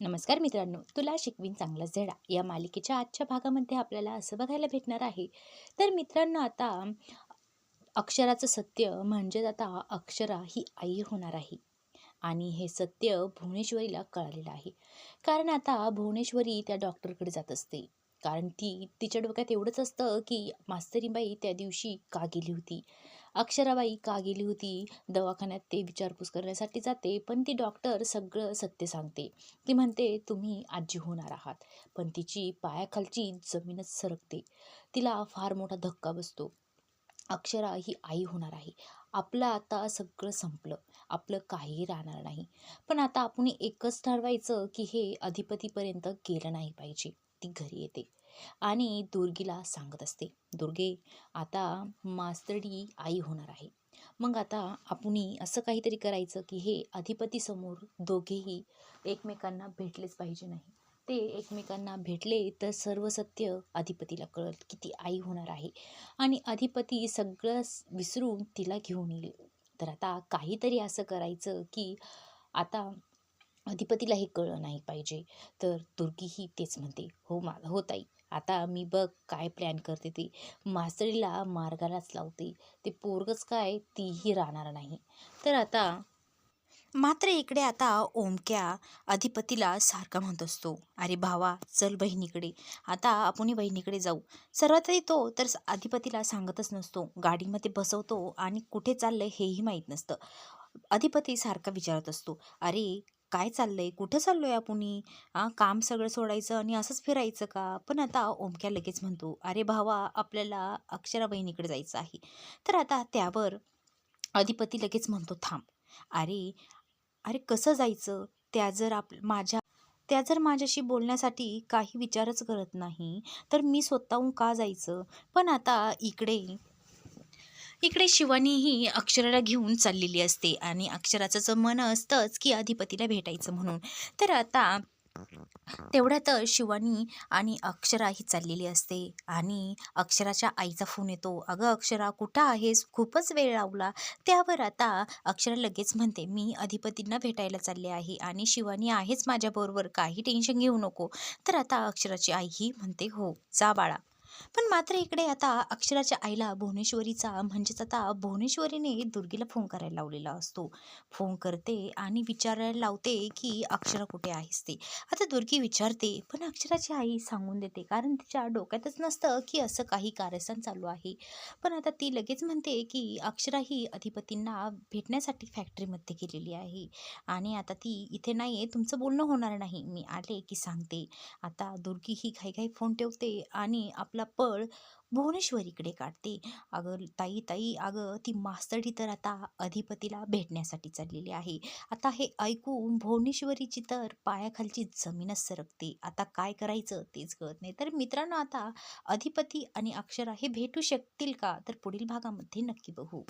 नमस्कार मित्रांनो तुला शिकवीन चांगलाच धडा या मालिकेच्या आजच्या भागामध्ये आपल्याला असं बघायला भेटणार आहे. तर मित्रांनो आता अक्षराचं सत्य म्हणजेच आता अक्षरा ही आई होणार आहे. आणि हे सत्य भुवनेश्वरीला कळालेलं आहे. कारण आता भुवनेश्वरी त्या डॉक्टरकडे जात असते. कारण ती तिच्या डोक्यात एवढंच असतं की मास्तरीबाई त्या दिवशी का गेली होती? अक्षराबाई का गेली होती? दवाखान्यात ते विचारपूस करण्यासाठी जाते पण ती डॉक्टर सगळं सत्य सांगते. ती म्हणते तुम्ही आजी होणार आहात. पण तिची पायाखालची जमीनच सरकते. तिला फार मोठा धक्का बसतो. अक्षरा ही आई होणार आहे. आपलं आता सगळं संपलं. आपलं काही राहणार नाही. पण आता आपण एकच ठरवायचं की हे अधिपतीपर्यंत गेलं नाही पाहिजे. ती घरी येते. आणि दुर्गीला सांगत असते दुर्गे आता मास्तरडी आई होणार आहे. मग आता आपण असं काहीतरी करायचं की हे अधिपतीसमोर दोघेही एकमेकांना भेटलेच पाहिजे नाही. ते एकमेकांना भेटले तर सर्व सत्य अधिपतीला कळत की ती आई होणार आहे आणि अधिपती सगळं विसरून तिला घेऊन येईल. तर आता काहीतरी असं करायचं की आता अधिपतीला हे कळलं नाही पाहिजे. तर दुर्गीही तेच म्हणते हो मा हो ताई आता मी बघ काय प्लॅन करते ते. मास्तरीला मार्गालाच लावते. ते पोरगच काय तीही राहणार नाही. तर आता मात्र इकडे आता ओमक्या अधिपतीला सारखा म्हणत असतो अरे भावा चल बहिणीकडे. आता आपण बहिणीकडे जाऊ. सर्वात आधी तो तर अधिपतीला सांगतच नसतो. गाडीमध्ये बसवतो आणि कुठे चाललंय हेही माहीत नसतं. अधिपती सारखा विचारत असतो अरे काय चाललंय? कुठं चाललोय आपण काम सगळं सोडायचं आणि असंच फिरायचं का? पण आता ओमक्या लगेच म्हणतो अरे भावा आपल्याला अक्षरा बहिणीकडे जायचं आहे. तर आता त्यावर अधिपती लगेच म्हणतो थांब. अरे अरे कसं जायचं? त्या जर आप माझ्या त्या जर माझ्याशी बोलण्यासाठी काही विचारच करत नाही तर मी स्वतःहून का जायचं? पण आता इकडे इकडे शिवानी ही अक्षराला घेऊन चाललेली असते आणि अक्षराचं जर मन असतंच की अधिपतीला भेटायचं म्हणून. तर आता तेवढ्यात शिवानी आणि अक्षरा ही चाललेली असते आणि अक्षराच्या आईचा फोन येतो. अगं अक्षरा कुठं आहेस? खूपच वेळ लावला. त्यावर आता अक्षरा लगेच म्हणते मी अधिपतींना भेटायला चालले आहे आणि शिवानी आहेच माझ्याबरोबर. काही टेन्शन घेऊ नको. तर आता अक्षराची आई ही म्हणते हो जा बाळा. पण मात्र इकडे आता अक्षराच्या आईला भुवनेश्वरीचा म्हणजेच आता भुवनेश्वरीने दुर्गीला फोन करायला लावलेला असतो. फोन करते आणि विचारायला लावते की अक्षरा कुठे आहेस ते. आता दुर्गी विचारते पण अक्षराची आई सांगून देते कारण तिच्या डोक्यातच नसतं की असं काही कार्यस्थान चालू आहे. पण आता ती लगेच म्हणते की अक्षरा ही अधिपतींना भेटण्यासाठी फॅक्टरीमध्ये गेलेली आहे. आणि आता ती इथे नाही आहे तुमचं बोलणं होणार नाही. मी आले की सांगते. आता दुर्गी ही काही काही फोन ठेवते आणि आपला पळ भुवनेश्वरीकडे काढते. अगं ताई ताई अगं ती मास्तडी तर आता अधिपतीला भेटण्यासाठी चाललेली आहे. आता हे ऐकून भुवनेश्वरीची तर पायाखालची जमीनच सरकते. आता काय करायचं तेच कळत नाही. तर मित्रांनो आता अधिपती आणि अक्षरा हे भेटू शकतील का? तर पुढील भागामध्ये नक्की बघू.